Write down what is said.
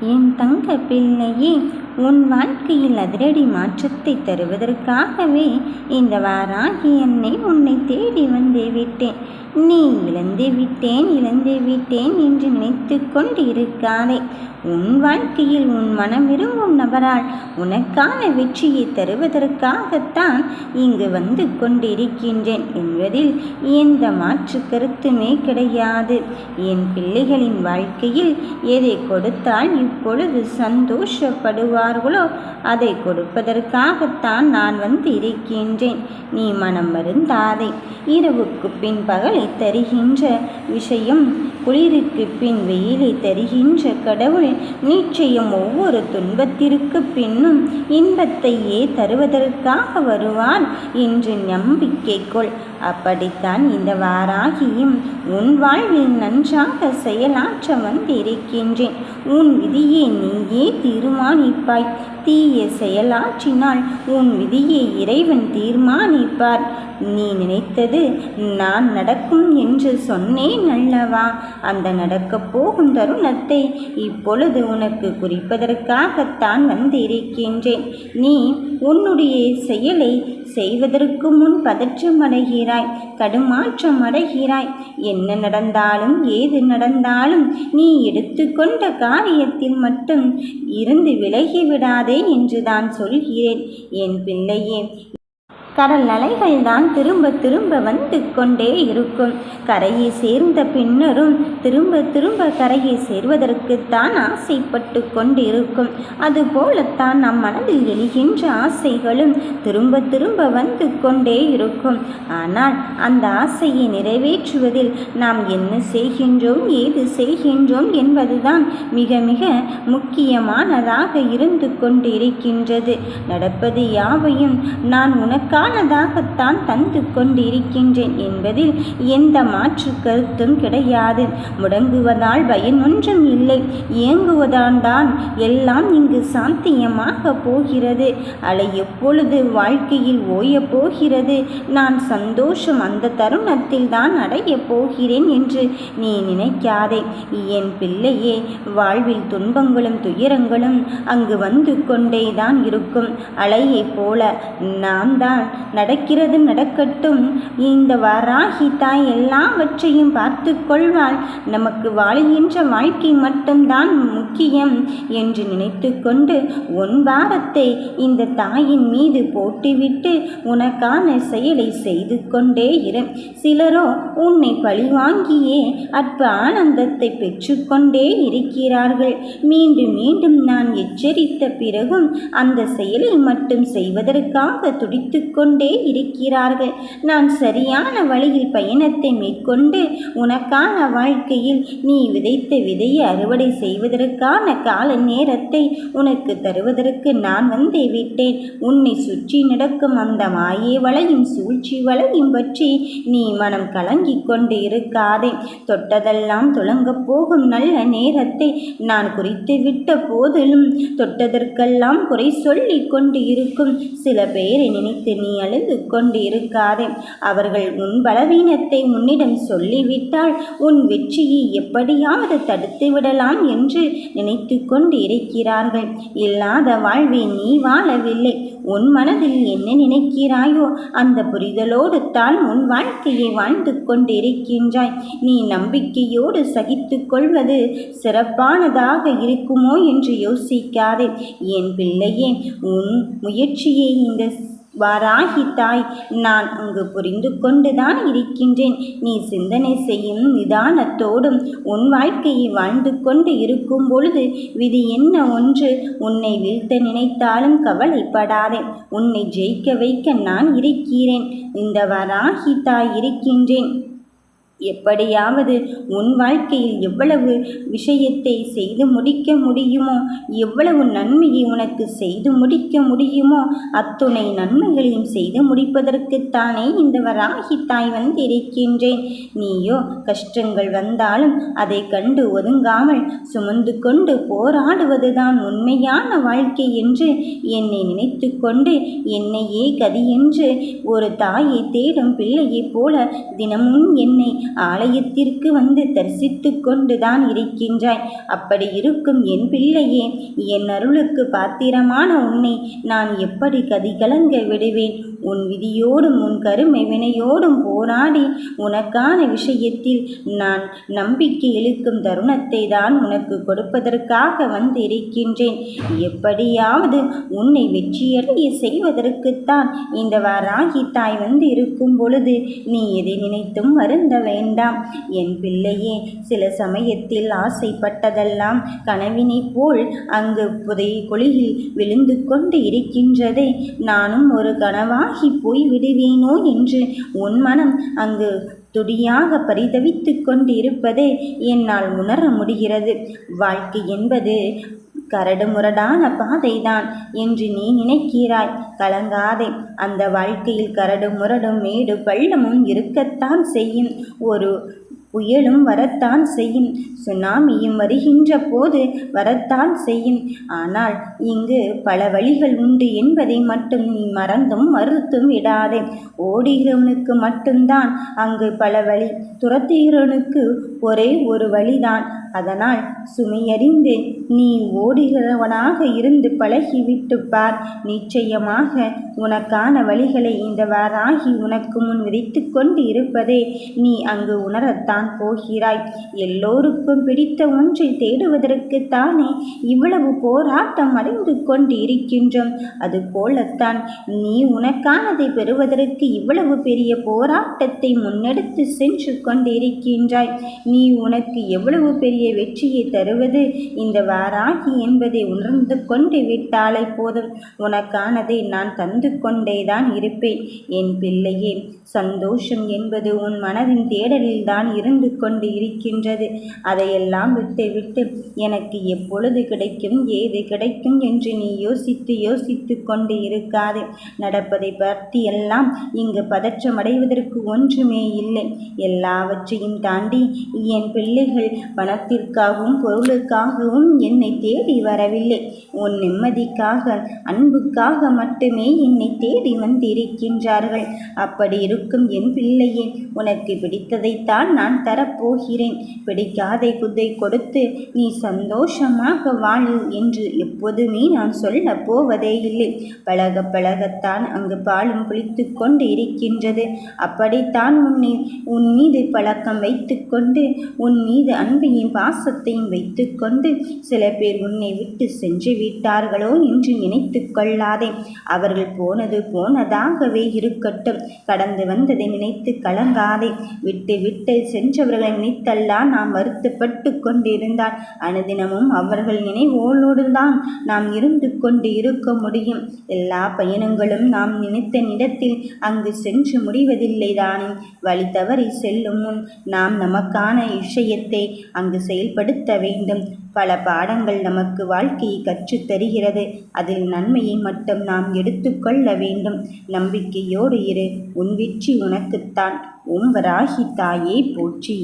என் தங்க பிள்ளையே உன் வாழ்க்கையில் அதிரடி மாற்றத்தை தருவதற்காகவே இந்த வாராகி என்னை உன்னை தேடி வந்தே விட்டேன். நீ இழந்து விட்டேன் இழந்து விட்டேன் என்று நினைத்து கொண்டு இருக்காதே உன் வாழ்க்கையில் உன் மனம் விரும்பும் நபரால் உனக்கான வெற்றியை தருவதற்காகத்தான் இங்கு வந்து கொண்டிருக்கின்றேன் என்பதில் எந்த மாற்று கருத்துமே கிடையாது. என் பிள்ளைகளின் வாழ்க்கையில் எதை கொடுத்தால் இப்பொழுது சந்தோஷப்படுவார்களோ அதை கொடுப்பதற்காகத்தான் நான் வந்து இருக்கின்றேன். நீ மனம் மருந்தாதே இரவுக்கு பின் பகலை தருகின்ற விஷயம் குளிருக்கு பின் வெயிலை தருகின்ற கடவுள் நிச்சயம் ஒவ்வொரு துன்பத்திற்கு பின்னும் இன்பத்தையே தருவதற்காக வருவான் என்று நம்பிக்கை கொள். அப்படித்தான் இந்த வாராகியும் உன் வாழ்வில் நன்றாக செயலாற்ற வந்திருக்கின்றேன். உன் விதியை நீயே தீர்மானிப்பாய். தீய செயலாற்றினால் உன் விதியை இறைவன் தீர்மானிப்பார். நீ நினைத்தது நான் நடக்கும் என்று சொன்னேன் அல்லவா? அந்த நடக்கப் போகும் தருணத்தை இப்பொழுது உனக்கு குறிப்பதற்காகத்தான் வந்திருக்கின்றேன். நீ உன்னுடைய செயலை செய்வதற்கு முன் பதற்றமடைகிறாய் கடுமாற்றம் அடைகிறாய். என்ன நடந்தாலும் ஏது நடந்தாலும் நீ எடுத்துக்கொண்ட காரியத்தில் மட்டும் இருந்து விலகிவிடாதே என்று தான் சொல்கிறேன். என் பிள்ளையே கடல் அலைகள் தான் திரும்ப திரும்ப வந்து கொண்டே இருக்கும். கரையை சேர்ந்த பின்னரும் திரும்ப திரும்ப கரையை சேர்வதற்குத்தான் ஆசைப்பட்டு கொண்டிருக்கும். அதுபோலத்தான் நம் மனதில் எழுகின்ற ஆசைகளும் திரும்ப திரும்ப வந்து கொண்டே இருக்கும். ஆனால் அந்த ஆசையை நிறைவேற்றுவதில் நாம் என்ன செய்கின்றோம் ஏது செய்கின்றோம் என்பதுதான் மிக மிக முக்கியமானதாக இருந்து கொண்டிருக்கின்றது. நடப்பது யாவையும் நான் உனக்காக உனக்கானதாகத்தான் தந்து கொண்டிருக்கின்றேன் என்பதில் எந்த மாற்று கருத்தும் கிடையாது. முடங்குவதால் பயன் ஒன்றும் இல்லை. இயங்குவதால் தான் எல்லாம் இங்கு சாந்தியமாக போகிறது. அலை எப்பொழுது வாழ்க்கையில் ஓயப் போகிறது. நான் சந்தோஷம் அந்த தருணத்தில் தான் அடையப் போகிறேன் என்று நீ நினைக்காதே. என் பிள்ளையே வாழ்வில் துன்பங்களும் துயரங்களும் அங்கு வந்து கொண்டேதான் இருக்கும். அலையைப் போல நாம் தான் நடக்கிறது நடக்கட்டும். இந்த வராகி தாய் எல்லாவற்றையும் பார்த்து கொள்வாள். நமக்கு வாழுகின்ற வாழ்க்கை மட்டும்தான் முக்கியம் என்று நினைத்து கொண்டு உன் பாரத்தை இந்த தாயின் மீது போட்டுவிட்டு உனக்கான செயலை செய்து கொண்டே இரு. சிலரோ உன்னை பழிவாங்கியே அற்ப ஆனந்தத்தை பெற்றுக்கொண்டே இருக்கிறார்கள். மீண்டும் மீண்டும் நான் எச்சரித்த பிறகும் அந்த செயலை மட்டும் செய்வதற்காக துடித்துக்கொண்டு கொண்டே இருக்கிறார்கள். நான் சரியான வழியில் பயணத்தை மேற்கொண்டு உனக்கான வாழ்க்கையில் நீ விதைத்த விதையை அறுவடை செய்வதற்கான கால நேரத்தை உனக்கு தருவதற்கு நான் வந்தே விட்டேன். உன்னை சுற்றி நடக்கும் அந்த மாயே வளையும் சூழ்ச்சி வளையும் பற்றி நீ மனம் கலங்கிக் கொண்டு இருக்காதே. தொட்டதெல்லாம் துளங்கப் போகும் நல்ல நேரத்தை. நான் குறித்து விட்ட போதிலும் தொட்டதற்கெல்லாம் குறை சொல்லி கொண்டு இருக்கும். சில பேரை நினைத்து நீ அழுது கொண்டு இருக்காதே. அவர்கள் உன் பலவீனத்தை உன்னிடம் சொல்லிவிட்டால் உன் வெற்றியை எப்படியாவது தடுத்து விடலாம் என்று நினைத்து கொண்டு நினைக்கிறார்கள். இல்லாத வாழ்வை நீ வாழவில்லை. உன் மனதில் என்ன நினைக்கிறாயோ அந்த புரிதலோடு தான் உன் வாழ்க்கையை வாழ்ந்து கொண்டிருக்கின்றாய். நீ நம்பிக்கையோடு சகித்து கொள்வது சிறப்பானதாக இருக்குமோ என்று யோசிக்காதே. என் பிள்ளையே உன் முயற்சியை இந்த வாராகி தாய் நான் அங்கு புரிந்து கொண்டுதான் இருக்கின்றேன். நீ சிந்தனை செய்யும் நிதானத்தோடும் உன் வாழ்க்கையை வாழ்ந்து கொண்டு இருக்கும் பொழுது விதி என்ன ஒன்று? உன்னை வீழ்த்த நினைத்தாலும் கவலைப்படாதே. உன்னை ஜெயிக்க வைக்க நான் இருக்கிறேன். இந்த வராகி தாய் இருக்கின்றேன். எப்படியாவது உன் வாழ்க்கையில் எவ்வளவு விஷயத்தை செய்து முடிக்க முடியுமோ எவ்வளவு நன்மையை உனக்கு செய்து முடிக்க முடியுமோ அத்துணை நன்மைகளையும் செய்து முடிப்பதற்குத்தானே இந்த வராகி தாய் வந்திருக்கின்றேன் நீயோ கஷ்டங்கள் வந்தாலும் அதை கண்டு ஒதுங்காமல் சுமந்து கொண்டு போராடுவதுதான் உண்மையான வாழ்க்கை என்று என்னை நினைத்து கொண்டு என்னையே கதி என்று ஒரு தாயை தேடும் பிள்ளையைப் போல தினமும் என்னை ஆலயத்திற்கு வந்து தரிசித்து கொண்டுதான் இருக்கின்றாய். அப்படி இருக்கும் என் பிள்ளையே என் அருளுக்கு பாத்திரமான உன்னை நான் எப்படி கதிகலங்க விடுவேன்? உன் விதியோடும் உன் கருமை வினையோடும் போராடி உனக்கான விஷயத்தில் நான் நம்பிக்கை இழுக்கும் தருணத்தை தான் உனக்கு கொடுப்பதற்காக வந்திருக்கின்றேன். எப்படியாவது உன்னை வெற்றியடைய செய்வதற்குத்தான் இந்த வாராகி தாய் வந்து இருக்கும் பொழுது நீ எதை நினைத்தும் வருந்தவை வேண்டாம். என் பிள்ளையே சில சமயத்தில் ஆசைப்பட்டதெல்லாம் கனவினை போல் அங்கு புதைய கொளியில் விழுந்து கொண்டு இருக்கின்றதே. நானும் ஒரு கனவாகி போய் விடுவேனோ என்று உன் மனம் அங்கு துடியாக பரிதவித்து கொண்டிருப்பதை என்னால் உணர முடிகிறது. வாழ்க்கை என்பது கரடுமுரடான பாதைதான் என்று நீ நினைக்கிறாய். கலங்காதே. அந்த வாழ்க்கையில் கரடு முரடும் மேடு பள்ளமும் இருக்கத்தான் செய்யும். ஒரு புயலும் வரத்தான் செய்யும். சுனாமியும் வருகின்ற போது வரத்தான் செய்யும். ஆனால் இங்கு பல வழிகள் உண்டு என்பதை மட்டும் நீ மறந்தும் மறுத்தும் விடாதே. ஓடுகிறவனுக்கு மட்டும்தான் அங்கு பல வழி துரத்துகிறவனுக்கு ஒரே ஒரு வழிதான். அதனால் சுமையறிந்து நீ ஓடுகிறவனாக இருந்து பழகிவிட்டு பார். நிச்சயமாக உனக்கான வழிகளை இந்த வாராகி உனக்கு முன் விதித்து கொண்டு இருப்பதே. நீ அங்கு உணரத்தான் போகிறாய். எல்லோருக்கும் பிடித்த ஒன்றை தேடுவதற்குத்தானே இவ்வளவு போராட்டம் அடைந்து கொண்டு இருக்கின்றோம் அது போலத்தான் நீ உனக்கானதை பெறுவதற்கு இவ்வளவு பெரிய போராட்டத்தை முன்னெடுத்து சென்று கொண்டிருக்கின்றாய். நீ உனக்கு எவ்வளவு பெரிய வெற்றியை தருவது? இந்த வாராகி என்பதை உணர்ந்து கொண்டு விட்டாலே போதும். உனக்கானதை நான் தந்து கொண்டேதான் இருப்பேன். என் பிள்ளையே சந்தோஷம் என்பது உன் மனதின் தேடலில் தான் இருந்து கொண்டு இருக்கின்றது. அதையெல்லாம் விட்டு விட்டு எனக்கு எப்பொழுது கிடைக்கும் ஏது கிடைக்கும் என்று நீ யோசித்து யோசித்து கொண்டு இருக்காது. நடப்பதை பற்றி எல்லாம் இங்கு பதற்றமடைவதற்கு ஒன்றுமே இல்லை. எல்லாவற்றையும் தாண்டி என் பிள்ளைகள் பணத்திற்காகவும் பொருளுக்காகவும் என்னை தேடி வரவில்லை. உன் நிம்மதிக்காக அன்புக்காக மட்டுமே என்னை தேடி வந்திருக்கின்றார்கள். அப்படி இருக்கும் என் பிள்ளையே உனக்கு பிடித்ததைத்தான் நான் தரப்போகிறேன். பிடிக்காதை குதை கொடுத்து நீ சந்தோஷமாக வாழு என்று எப்போதுமே நான் சொல்ல போவதே இல்லை. பழக பழகத்தான் அங்கு பாலும் புளித்து கொண்டு இருக்கின்றது. அப்படித்தான் உன்னை உன் மீது பழக்கம் வைத்துக்கொண்டு உன் மீது அன்பையும் பாசத்தையும் வைத்துக்கொண்டு சில பேர் உன்னை விட்டு சென்று விட்டார்களோ என்று நினைத்து கொள்ளாதே. அவர்கள் போனது போனதாகவே இருக்கட்டும். கடந்து வந்ததை நினைத்து கலங்காதே. விட்டு விட்டு சென்றவர்களை நினைத்தெல்லாம் நாம் வருத்தப்பட்டு கொண்டிருந்தால் அனுதினமும் அவர்கள் நினைவோடு தான் நாம் இருந்து கொண்டு இருக்க முடியும். எல்லா பயணங்களும் நாம் நினைத்த இடத்தில் அங்கு சென்று முடிவதில்லை தானே வழி தவறி செல்லும் முன் நாம் நமக்கான விஷயத்தை அங்கு செயல்படுத்த வேண்டும். பல பாடங்கள் நமக்கு வாழ்க்கையை கற்றுத் தருகிறது. அதில் நன்மையை மட்டும் நாம் எடுத்துக்கொள்ள வேண்டும். நம்பிக்கையோடு இரு. உன் வெற்றி உனக்குத்தான். உம் வராகி தாயே போற்றி.